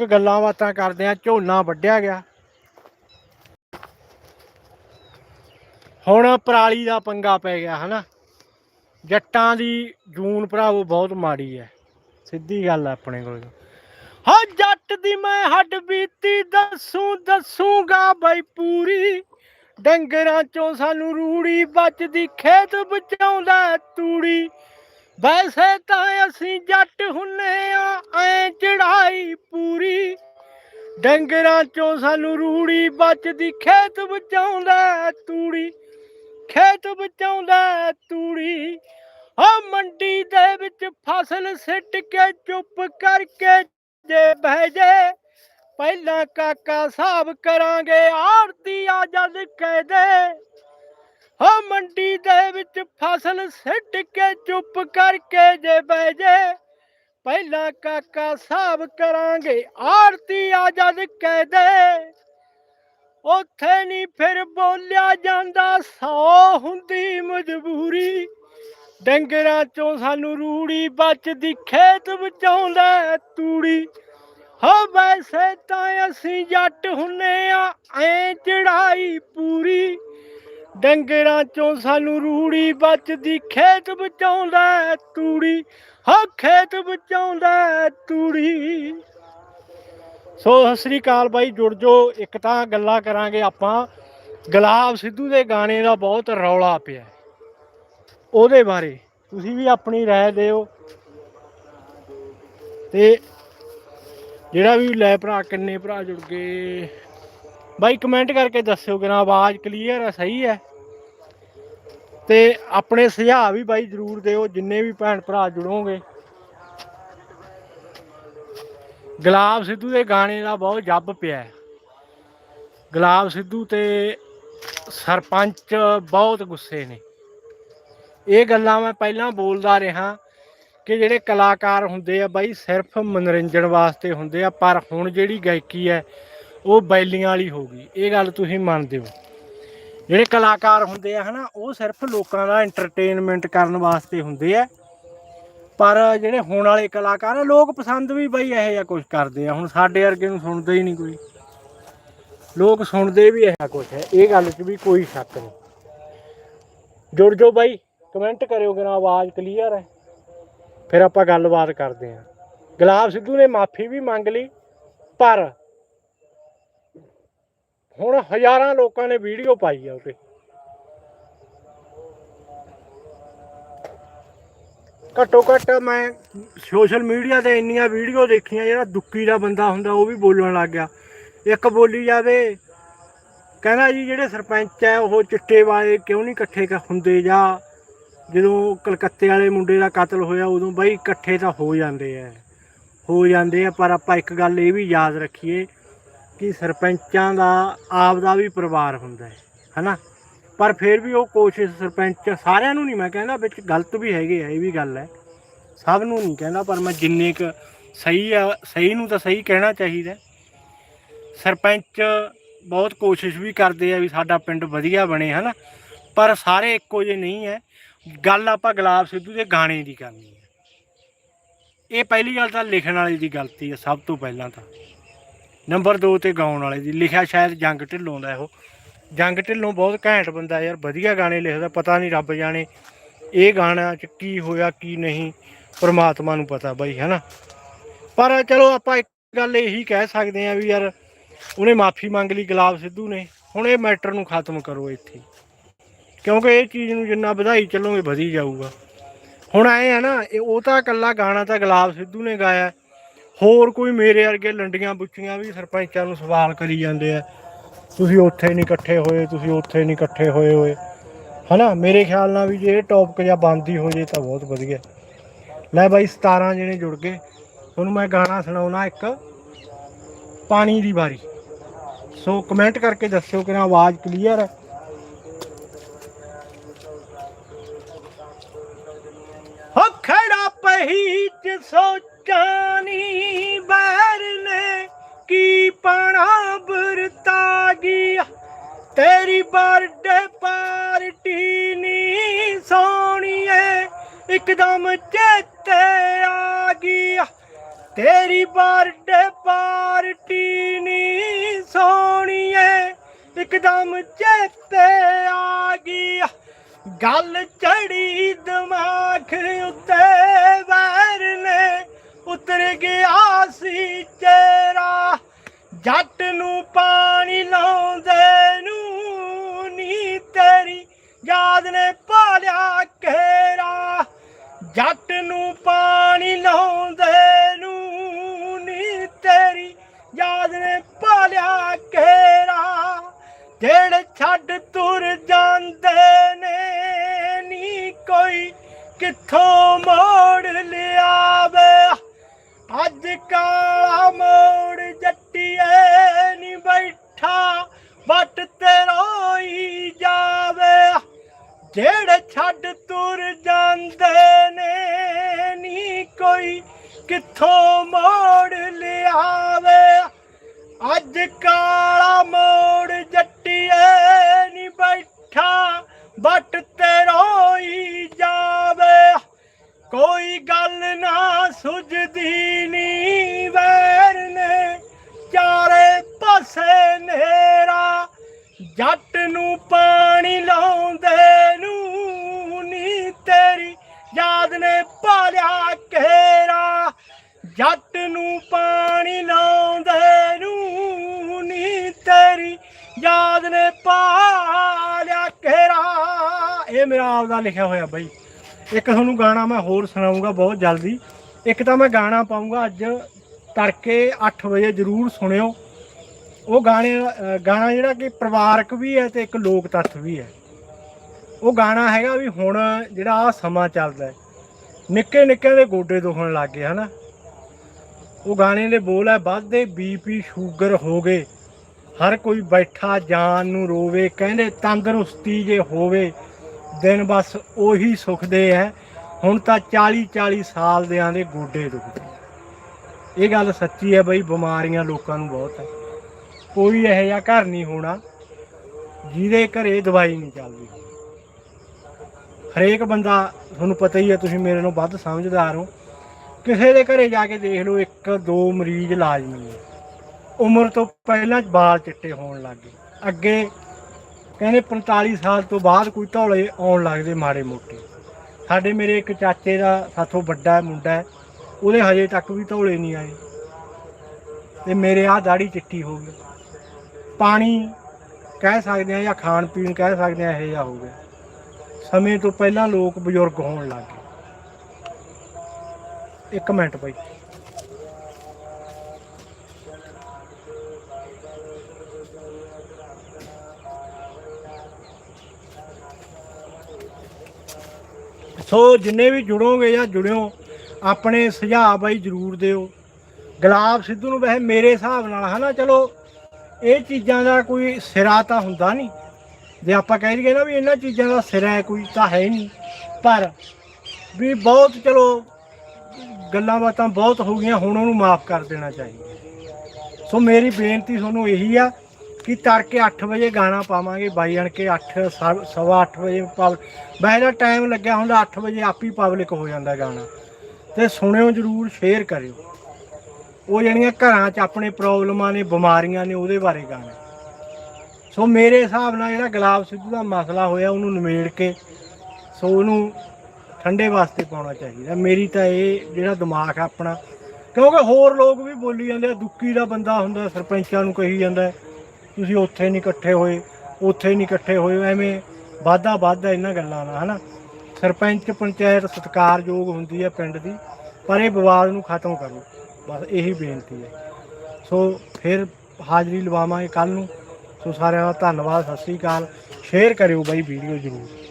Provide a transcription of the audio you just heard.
ਇੱਕ ਗੱਲਾਂ ਬਾਤਾਂ ਕਰਦੇ ਆ, ਝੋਨਾ ਵੱਢਿਆ ਗਿਆ। ਹੁਣ ਪਰਾਲੀ ਦਾ ਪੰਗਾ ਪੈ ਗਿਆ, ਹਨਾ? ਜੱਟਾਂ ਦੀ ਜੂਨ ਭਰਾਵੋ ਬਹੁਤ ਮਾੜੀ ਹੈ ਸਿੱਧੀ ਗੱਲ ਹੈ ਆਪਣੇ ਕੋਲ। ਹਾਂ, ਜੱਟ ਦੀ ਮੈਂ ਹੱਡ ਬੀਤੀ, ਦੱਸੂ, ਦੱਸੂਗਾ ਬਈ ਪੂਰੀ। ਡੰਗਰਾਂ ਚੋਂ ਸਾਨੂੰ ਰੂੜੀ, ਬਚਦੀ, ਖੇਤ ਬਚਾਉਂਦਾ ਤੂੜੀ। ਵੈਸੇ ਤਾਂ ਅਸੀਂ ਜੱਟ ਹੁੰਨੇ ਆ, ਐ ਚੜਾਈ ਪੂਰੀ। ਡੰਗਰਾਂ ਚੋਂ ਸਾਨੂੰ ਰੂੜੀ ਬਚਦੀ, ਖੇਤ ਬਚਾਉਂਦਾ ਤੂੜੀ, ਖੇਤ ਬਚਾਉਂਦਾ ਤੂੜੀ। ਆ ਮੰਡੀ ਦੇ ਵਿੱਚ ਫਸਲ ਸਿੱਟ ਕੇ ਚੁੱਪ ਕਰਕੇ ਜੇ ਬਹਿ ਜੇ, ਪਹਿਲਾਂ ਕਾਕਾ ਹਿਸਾਬ ਕਰਾਂਗੇ ਆਰਤੀ ਆ ਜਦ ਕਹਿ ਦੇ। ਹੋ, ਮੰਡੀ ਦੇ ਵਿੱਚ ਫਸਲ ਸਿੱਟ ਕੇ ਚੁੱਪ ਕਰਕੇ ਜੇ ਬਹਿ ਜੇ। ਪਹਿਲਾਂ ਕਾਕਾ ਹਿਸਾਬ ਕਰਾਂਗੇ ਆਰਤੀ ਆ ਜਦ ਕਹਿ ਦੇ। ਉੱਥੇ ਨਹੀਂ ਫਿਰ ਬੋਲਿਆ ਜਾਂਦਾ, ਸੌ ਹੁੰਦੀ ਮਜਬੂਰੀ। ਡੰਗਰਾਂ ਚੋਂ ਸਾਨੂੰ ਰੂੜੀ ਬਚਦੀ, ਖੇਤ ਬਚਾਉਂਦਾ ਹੈ ਤੂੜੀ। ਹੋ, ਵੈਸੇ ਤਾਂ ਅਸੀਂ ਜੱਟ ਹੁੰਨੇ ਆ, ਐ ਚੜਾਈ ਪੂਰੀ। ਡੰਗਰਾਂ ਚੋਂ ਸਾਨੂੰ ਰੂੜੀ ਬਚਦੀ ਖੇਤ ਬਚਾਉਂਦਾ ਤੂੜੀ। ਹੋ, ਖੇਤ ਬਚਾਉਂਦਾ ਤੂੜੀ। ਸੋ ਸਤਿ ਸ੍ਰੀ ਅਕਾਲ ਬਾਈ, ਜੁੜ ਜੋ ਇੱਕ ਤਾਂ ਗੱਲਾਂ ਕਰਾਂਗੇ ਆਪਾਂ। ਗੁਲਾਬ ਸਿੱਧੂ ਦੇ ਗਾਣੇ ਦਾ ਬਹੁਤ ਰੌਲਾ ਪਿਆ ਉਹਦੇ ਬਾਰੇ ਤੁਸੀਂ ਵੀ ਆਪਣੀ ਰਾਏ ਦਿਓ। ਤੇ ਜਿਹੜਾ ਵੀ ਲੈ ਭਰਾ, ਕਿੰਨੇ ਭਰਾ ਜੁੜ ਗਏ? ਬਾਈ ਕਮੈਂਟ ਕਰਕੇ ਦੱਸਿਓ ਕਿ ਨਾ ਆਵਾਜ਼ ਕਲੀਅਰ ਹੈ ਸਹੀ ਹੈ ਤੇ ਆਪਣੇ ਸੁਝਾਅ ਵੀ ਬਾਈ ਜਰੂਰ ਦਿਓ, ਜਿੰਨੇ ਵੀ ਭੈਣ ਭਰਾ ਜੁੜੋਗੇ। ਗੁਲਾਬ ਸਿੱਧੂ ਦੇ ਗਾਣੇ ਦਾ ਬਹੁਤ ਜੱਬ ਪਿਆ ਗੁਲਾਬ ਸਿੱਧੂ ਤੇ ਸਰਪੰਚ ਬਹੁਤ ਗੁੱਸੇ ਨੇ। ਇਹ ਗੱਲਾਂ ਮੈਂ ਪਹਿਲਾਂ ਬੋਲਦਾ ਰਿਹਾ ਕਿ ਜਿਹੜੇ ਕਲਾਕਾਰ ਹੁੰਦੇ ਆ ਬਾਈ, ਸਿਰਫ ਮਨੋਰੰਜਨ ਵਾਸਤੇ ਹੁੰਦੇ ਆ, ਪਰ ਹੁਣ ਜਿਹੜੀ ਗਾਇਕੀ ਹੈ ਉਹ ਬੈਲੀਆਂ ਵਾਲੀ ਹੋ ਗਈ। ਇਹ ਗੱਲ ਤੁਸੀਂ ਮੰਨਦੇ ਹੋ। ਜਿਹੜੇ ਕਲਾਕਾਰ ਹੁੰਦੇ ਆ ਹਨਾ, ਉਹ ਸਿਰਫ ਲੋਕਾਂ ਦਾ ਐਂਟਰਟੇਨਮੈਂਟ ਕਰਨ ਵਾਸਤੇ ਹੁੰਦੇ ਆ। ਪਰ ਜਿਹੜੇ ਹੁਣ ਵਾਲੇ ਕਲਾਕਾਰ ਆ, ਲੋਕ ਪਸੰਦ ਵੀ ਬਈ ਇਹੋ ਜਿਹਾ ਕੁਝ ਕਰਦੇ ਆ। ਹੁਣ ਸਾਡੇ ਵਰਗੇ ਨੂੰ ਸੁਣਦੇ ਹੀ ਨਹੀਂ ਕੋਈ। ਲੋਕ ਸੁਣਦੇ ਵੀ ਇਹੋ ਕੁਝ ਹੈ। ਇਹ ਗੱਲ 'ਚ ਵੀ ਕੋਈ ਸ਼ੱਕ ਨਹੀਂ। ਜੁੜ ਜਾਓ ਬਾਈ ਕਮੈਂਟ ਕਰਿਓ ਕਿ ਨਾ ਆਵਾਜ਼ ਕਲੀਅਰ ਹੈ। ਫਿਰ ਆਪਾਂ ਗੱਲਬਾਤ ਕਰਦੇ ਹਾਂ। ਗੁਲਾਬ ਸਿੱਧੂ ਨੇ ਮਾਫੀ ਵੀ ਮੰਗ ਲਈ, ਪਰ ਹੁਣ ਹਜ਼ਾਰਾਂ ਲੋਕਾਂ ਨੇ ਵੀਡੀਓ ਪਾਈ ਆ ਉਹਤੇ ਘੱਟੋ ਘੱਟ ਮੈਂ ਸੋਸ਼ਲ ਮੀਡੀਆ ਤੇ ਇੰਨੀਆਂ ਵੀਡੀਓ ਦੇਖੀਆਂ, ਜਿਹੜਾ ਦੁੱਕੀ ਦਾ ਬੰਦਾ ਹੁੰਦਾ ਉਹ ਵੀ ਬੋਲਣ ਲੱਗ ਗਿਆ। ਇੱਕ ਬੋਲੀ ਜਾਵੇ, ਕਹਿੰਦਾ ਜੀ ਜਿਹੜੇ ਸਰਪੰਚ ਹੈ, ਉਹ ਚਿੱਟੇ ਵਾਲੇ ਕਿਉਂ ਨਹੀਂ ਇਕੱਠੇ ਹੁੰਦੇ ਜਾਂ? ਜਦੋਂ ਕਲਕੱਤੇ ਵਾਲੇ ਮੁੰਡੇ ਦਾ ਕਤਲ ਹੋਇਆ, ਉਦੋਂ ਬਈ ਇਕੱਠੇ ਤਾਂ ਹੋ ਜਾਂਦੇ ਆ। ਹੋ ਜਾਂਦੇ ਆ, ਪਰ ਆਪਾਂ ਇੱਕ ਗੱਲ ਇਹ ਵੀ ਯਾਦ ਰੱਖੀਏ ਕਿ ਸਰਪੰਚਾਂ ਦਾ ਆਪ ਦਾ ਵੀ ਪਰਿਵਾਰ ਹੁੰਦਾ ਹੈ, ਹਨਾ? ਪਰ ਫਿਰ ਵੀ ਉਹ ਕੋਸ਼ਿਸ਼ ਸਰਪੰਚ ਸਾਰਿਆਂ ਨੂੰ ਨਹੀਂ, ਮੈਂ ਕਹਿੰਦਾ ਵਿੱਚ ਗਲਤ ਵੀ ਹੈਗੇ ਆ, ਇਹ ਵੀ ਗੱਲ ਹੈ। ਸਭ ਨੂੰ ਨਹੀਂ ਕਹਿੰਦਾ, ਪਰ ਮੈਂ ਜਿੰਨੇ ਕ ਸਹੀ ਆ, ਸਹੀ ਨੂੰ ਤਾਂ ਸਹੀ ਕਹਿਣਾ ਚਾਹੀਦਾ ਸਰਪੰਚ ਬਹੁਤ ਕੋਸ਼ਿਸ਼ ਵੀ ਕਰਦੇ ਆ ਵੀ ਸਾਡਾ ਪਿੰਡ ਵਧੀਆ ਬਣੇ, ਹਨਾ? ਪਰ ਸਾਰੇ ਇੱਕੋ ਜਿਹੇ ਨਹੀਂ ਹੈ। ਗੱਲ ਆਪਾਂ ਗੁਲਾਬ ਸਿੱਧੂ ਦੇ ਗਾਣੇ ਦੀ ਕਰਨੀ ਹੈ। ਇਹ ਪਹਿਲੀ ਗੱਲ ਤਾਂ ਲਿਖਣ ਵਾਲੇ ਦੀ ਗਲਤੀ ਹੈ, ਸਭ ਤੋਂ ਪਹਿਲਾਂ ਤਾਂ। ਨੰਬਰ 2 ਤੇ ਗਾਉਣ ਵਾਲੇ ਦੀ, ਲਿਖਿਆ ਸ਼ਾਇਦ ਜੰਗ ਢਿੱਲੋਂ ਦਾ ਇਹੋ। ਜੰਗ ਢਿੱਲੋਂ ਬਹੁਤ ਘੈਂਟ ਬੰਦਾ ਯਾਰ, ਵਧੀਆ ਗਾਣੇ ਲਿਖਦਾ, ਪਤਾ ਨਹੀਂ ਰੱਬ ਜਾਣੇ ਇਹ ਗਾਣਾ ਚ ਕੀ ਹੋਇਆ, ਕੀ ਨਹੀਂ, ਪਰਮਾਤਮਾ ਨੂੰ ਪਤਾ ਬਾਈ, ਹੈਨਾ? ਪਰ ਚਲੋ ਆਪਾਂ ਇੱਕ ਗੱਲ ਇਹੀ ਕਹਿ ਸਕਦੇ ਆ ਵੀ ਯਾਰ, ਉਹਨੇ ਮਾਫੀ ਮੰਗ ਲਈ ਗੁਲਾਬ ਸਿੱਧੂ ਨੇ, ਹੁਣ ਇਹ ਮੈਟਰ ਨੂੰ ਖਤਮ ਕਰੋ ਇੱਥੇ। ਕਿਉਂਕਿ ਇਹ ਚੀਜ਼ ਨੂੰ ਜਿੰਨਾ ਵਧਾਈ ਚੱਲੋਗੇ, ਵਧੀ ਜਾਊਗਾ। ਹੁਣ ਆਏ ਆ ਨਾ, ਇਹ ਉਹ ਤਾਂ ਇਕੱਲਾ ਗਾਣਾ ਤਾਂ ਗੁਲਾਬ ਸਿੱਧੂ ਨੇ ਗਾਇਆ। ਹੋਰ ਕੋਈ ਮੇਰੇ ਵਰਗੇ ਲੰਡੀਆਂ ਬੁੱਚੀਆਂ ਵੀ ਸਰਪੰਚਾਂ ਨੂੰ ਸਵਾਲ ਕਰੀ ਜਾਂਦੇ ਆ। ਤੁਸੀਂ ਉੱਥੇ ਨਹੀਂ ਇਕੱਠੇ ਹੋਏ, ਤੁਸੀਂ ਉੱਥੇ ਨਹੀਂ ਇਕੱਠੇ ਹੋਏ ਹੋਏ। ਹਨਾ? ਮੇਰੇ ਖਿਆਲ ਨਾਲ ਵੀ ਜੇ ਇਹ ਟੌਪਿਕ ਜਾਂ ਬੰਦ ਹੀ ਹੋ ਜੇ ਤਾਂ ਬਹੁਤ ਵਧੀਆ। ਲੈ ਬਾਈ 17 ਜਣੇ ਜੁੜ ਗਏ। ਤੁਹਾਨੂੰ ਮੈਂ ਗਾਣਾ ਸੁਣਾਉਣਾ ਇੱਕ। ਪਾਣੀ ਦੀ ਵਾਰੀ। ਸੋ ਕਮੈਂਟ ਕਰਕੇ ਦੱਸਿਓ ਕਿ ਨਾ ਆਵਾਜ਼ ਕਲੀਅਰ ਹੈ ਹੋ ਖੜਾ ਪਹੀ ਚ ਸੋਚਾਨੀ ਇੱਕਦਮ ਚੇਤੇ ਆ ਗਈ ਤੇਰੀ ਬਰਥਡੇ ਪਾਰਟੀ ਨੀ ਸੋਣੀਏ ਇੱਕਦਮ ਚੇਤੇ ਆ ਗਈ ਗੱਲ ਚੜੀ ਦਿਮਾਗ ਉੱਤੇ ਵੈਰ ਨੇ ਉਤਰ ਗਿਆ ਸੀ ਚਿਹਰਾ ਜੱਟ ਨੂੰ ਪਾਣੀ ਲਾਉਂਦੇ ਜਾਂਦੇ ਨੇ, ਨੀ ਕੋਈ ਕਿੱਥੋਂ ਮੋੜ ਲਿਆਵੇ। ਅੱਜ ਕਾਲਾ ਮੋੜ ਜੱਟੀਏ ਨੀ ਬੈਠਾ, ਵੱਟ ਤੇ ਰੋਈ ਜਾਵੇ। ਜਿਹੜੇ ਛੱਡ ਤੁਰ ਜਾਂਦੇ ਨੇ, ਨੀ ਕੋਈ ਕਿੱਥੋਂ ਮੋੜ ਲਿਆਵੇ। ਅੱਜ ਕਾਲਾ ਮੋੜ ਨਾ ਸੁਝਦੀ ਨੀ ਵੈਰ ਨੇ, ਚਾਰੇ ਪਾਸੇ ਨੇਰਾ ਜੱਟ ਨੂੰ ਪਾਣੀ ਲਾਉਂਦੇ ਨੂੰ ਨੀ ਤੇਰੀ, ਯਾਦ ਨੇ ਪਾਲਿਆ ਘੇਰਾ, ਜੱਟ ਨੂੰ ਪਾਣੀ ਲਾਉਂਦੇ ਨੂੰ ਨੀ ਤੇਰੀ, ਯਾਦ ਨੇ ਪਾਲਿਆ ਘੇਰਾ। ਇਹ ਮੇਰਾ ਆਪਦਾ ਲਿਖਿਆ ਹੋਇਆ ਬਈ। ਇੱਕ ਤੁਹਾਨੂੰ ਗਾਣਾ ਮੈਂ ਹੋਰ ਸੁਣਾਉਂਗਾ ਬਹੁਤ ਜਲਦੀ। ਇੱਕ ਤਾਂ ਮੈਂ ਗਾਣਾ ਪਾਉਂਗਾ ਅੱਜ ਤੜਕੇ 8 ਵਜੇ ਜਰੂਰ ਸੁਣਿਓ। ਉਹ ਗਾਣੇ ਗਾਣਾ ਜਿਹੜਾ ਕਿ ਪਰਿਵਾਰਕ ਵੀ ਹੈ ਤੇ ਇੱਕ ਲੋਕ ਤੱਥ ਵੀ ਹੈ। ਉਹ ਗਾਣਾ ਹੈਗਾ ਵੀ ਹੁਣ ਜਿਹੜਾ ਆ ਸਮਾਂ ਚੱਲਦਾ ਨਿੱਕੇ ਨਿੱਕੇ ਦੇ ਗੋਡੇ ਦੁਖਣ ਲੱਗ ਗਏ, ਹਨਾ? ਉਹ ਗਾਣੇ ਦੇ ਬੋਲ ਹੈ, ਵੱਧਦੇ ਬੀਪੀ ਸ਼ੂਗਰ ਹੋ ਗਏ। ਹਰ ਕੋਈ ਬੈਠਾ, ਜਾਨ ਨੂੰ ਰੋਵੇ, ਕਹਿੰਦੇ ਤੰਦਰੁਸਤੀ ਜੇ ਹੋਵੇ। ਦਿਨ ਬਸ ਉਹੀ ਸੁਖਦੇ ਹੈ ਹੁਣ ਤਾਂ 40 40 ਸਾਲ ਦਿਆਂ ਦੇ ਗੋਡੇ ਦੁਖਦੇ ਇਹ ਗੱਲ ਸੱਚੀ ਹੈ ਬਈ, ਬਿਮਾਰੀਆਂ ਲੋਕਾਂ ਨੂੰ ਬਹੁਤ ਹੈ ਕੋਈ ਇਹੋ ਜਿਹਾ ਘਰ ਨਹੀਂ ਹੋਣਾ ਜਿਹਦੇ ਘਰੇ ਦਵਾਈ ਨਹੀਂ ਚੱਲਦੀ। ਹਰੇਕ ਬੰਦਾ, ਤੁਹਾਨੂੰ ਪਤਾ ਹੀ ਹੈ ਤੁਸੀਂ ਮੇਰੇ ਨੂੰ ਵੱਧ ਸਮਝਦਾਰ ਹੋ। ਕਿਸੇ ਦੇ ਘਰੇ ਜਾ ਕੇ ਦੇਖ ਲਓ, ਇੱਕ ਦੋ ਮਰੀਜ਼ ਲਾਜ਼ਮੀ ਹੈ ਉਮਰ ਤੋਂ ਪਹਿਲਾਂ ਵਾਲ ਚਿੱਟੇ ਹੋਣ ਲੱਗ ਗਏ। ਅੱਗੇ ਕਹਿੰਦੇ 45 ਸਾਲ ਤੋਂ ਬਾਅਦ ਕੋਈ ਧੌਲੇ ਆਉਣ ਲੱਗਦੇ ਮਾੜੇ ਮੋਟੇ। ਸਾਡੇ ਮੇਰੇ ਇੱਕ ਚਾਚੇ ਦਾ ਸਾਥੋਂ ਵੱਡਾ ਮੁੰਡਾ ਹੈ, ਉਹਦੇ ਹਜੇ ਤੱਕ ਵੀ ਧੌਲੇ ਨਹੀਂ ਆਏ। ਤੇ ਮੇਰੇ ਆਹ ਦਾੜੀ ਚਿੱਟੀ ਹੋ ਗਈ। ਪਾਣੀ ਕਹਿ ਸਕਦੇ ਆ ਜਾਂ ਖਾਣ ਪੀਣ ਕਹਿ ਸਕਦੇ ਆ ਇਹ ਜਿਹਾ ਹੋ ਗਿਆ। ਸਮੇਂ ਤੋਂ ਪਹਿਲਾਂ ਲੋਕ ਬਜ਼ੁਰਗ ਹੋਣ ਲੱਗ ਗਏ। ਇੱਕ ਮਿੰਟ ਬਾਈ। ਸੋ ਜਿੰਨੇ ਵੀ ਜੁੜੋਗੇ ਜਾਂ ਜੁੜਿਓ, ਆਪਣੇ ਸੁਝਾਅ ਬਾਈ ਜਰੂਰ ਦਿਓ। ਗੁਲਾਬ ਸਿੱਧੂ ਨੂੰ ਵੈਸੇ ਮੇਰੇ ਹਿਸਾਬ ਨਾਲ, ਹਨਾ, ਚਲੋ, ਇਹ ਚੀਜ਼ਾਂ ਦਾ ਕੋਈ ਸਿਰਾ ਤਾਂ ਹੁੰਦਾ ਨਹੀਂ। ਜੇ ਆਪਾਂ ਕਹਿ ਲਈਏ ਨਾ ਵੀ ਇਹਨਾਂ ਚੀਜ਼ਾਂ ਦਾ ਸਿਰਾ ਹੈ, ਕੋਈ ਤਾਂ ਹੈ ਨਹੀਂ। ਪਰ ਵੀ ਬਹੁਤ, ਚਲੋ, ਗੱਲਾਂ ਬਾਤਾਂ ਬਹੁਤ ਹੋ ਗਈਆਂ, ਹੁਣ ਉਹਨੂੰ ਮਾਫ ਕਰ ਦੇਣਾ ਚਾਹੀਦਾ। ਸੋ ਮੇਰੀ ਬੇਨਤੀ ਤੁਹਾਨੂੰ ਇਹੀ ਆ ਕਿ ਤੜਕੇ 8 ਵਜੇ ਗਾਣਾ ਪਾਵਾਂਗੇ? ਬਾਈ ਅਣ ਕੇ 8 ਸਵਾ 8 ਵਜੇ ਪਬ ਬਾਈ ਦਾ ਟਾਈਮ ਲੱਗਿਆ ਹੁੰਦਾ 8 ਵਜੇ ਆਪ ਹੀ ਪਬਲਿਕ ਹੋ ਜਾਂਦਾ ਗਾਣਾ। ਤੇ ਸੁਣਿਓ ਜਰੂਰ ਸ਼ੇਅਰ ਕਰਿਓ। ਉਹ ਜਿਹੜੀਆਂ ਘਰਾਂ 'ਚ ਆਪਣੇ ਪ੍ਰੋਬਲਮਾਂ ਨੇ, ਬਿਮਾਰੀਆਂ ਨੇ, ਉਹਦੇ ਬਾਰੇ ਗਾਣਾ। ਸੋ ਮੇਰੇ ਹਿਸਾਬ ਨਾਲ ਜਿਹੜਾ ਗੁਲਾਬ ਸਿੱਧੂ ਦਾ ਮਸਲਾ ਹੋਇਆ, ਉਹਨੂੰ ਨਿਮੇੜ ਕੇ ਸੋ ਉਹਨੂੰ ਠੰਡੇ ਵਾਸਤੇ ਪਾਉਣਾ ਚਾਹੀਦਾ। ਮੇਰੀ ਤਾਂ ਇਹ ਜਿਹੜਾ ਦਿਮਾਗ ਆ ਆਪਣਾ, ਕਿਉਂਕਿ ਹੋਰ ਲੋਕ ਵੀ ਬੋਲੀ ਜਾਂਦੇ ਆ ਦੁੱਕੀ ਦਾ ਬੰਦਾ ਹੁੰਦਾ, ਸਰਪੰਚਾਂ ਨੂੰ ਕਹੀ ਜਾਂਦਾ। ਤੁਸੀਂ ਉੱਥੇ ਨਹੀਂ ਇਕੱਠੇ ਹੋਏ, ਉੱਥੇ ਨਹੀਂ ਇਕੱਠੇ ਹੋਏ, ਐਵੇਂ ਵਾਧਾ ਵਾਧਾ ਇਹਨਾਂ ਗੱਲਾਂ ਨਾਲ, ਹਨਾ? ਸਰਪੰਚ ਪੰਚਾਇਤ ਸਤਿਕਾਰਯੋਗ ਹੁੰਦੀ ਹੈ ਪਿੰਡ ਦੀ, ਪਰ ਇਹ ਵਿਵਾਦ ਨੂੰ ਖਤਮ ਕਰੋ, ਬਸ ਇਹੀ ਬੇਨਤੀ ਹੈ। ਸੋ ਫਿਰ ਹਾਜ਼ਰੀ ਲਵਾਵਾਂਗੇ ਕੱਲ ਨੂੰ, ਸੋ ਸਾਰਿਆਂ ਦਾ ਧੰਨਵਾਦ, ਸਤਿ ਸ੍ਰੀ ਅਕਾਲ, ਸ਼ੇਅਰ ਕਰਿਓ ਬਾਈ, ਵੀਡੀਓ ਜ਼ਰੂਰ।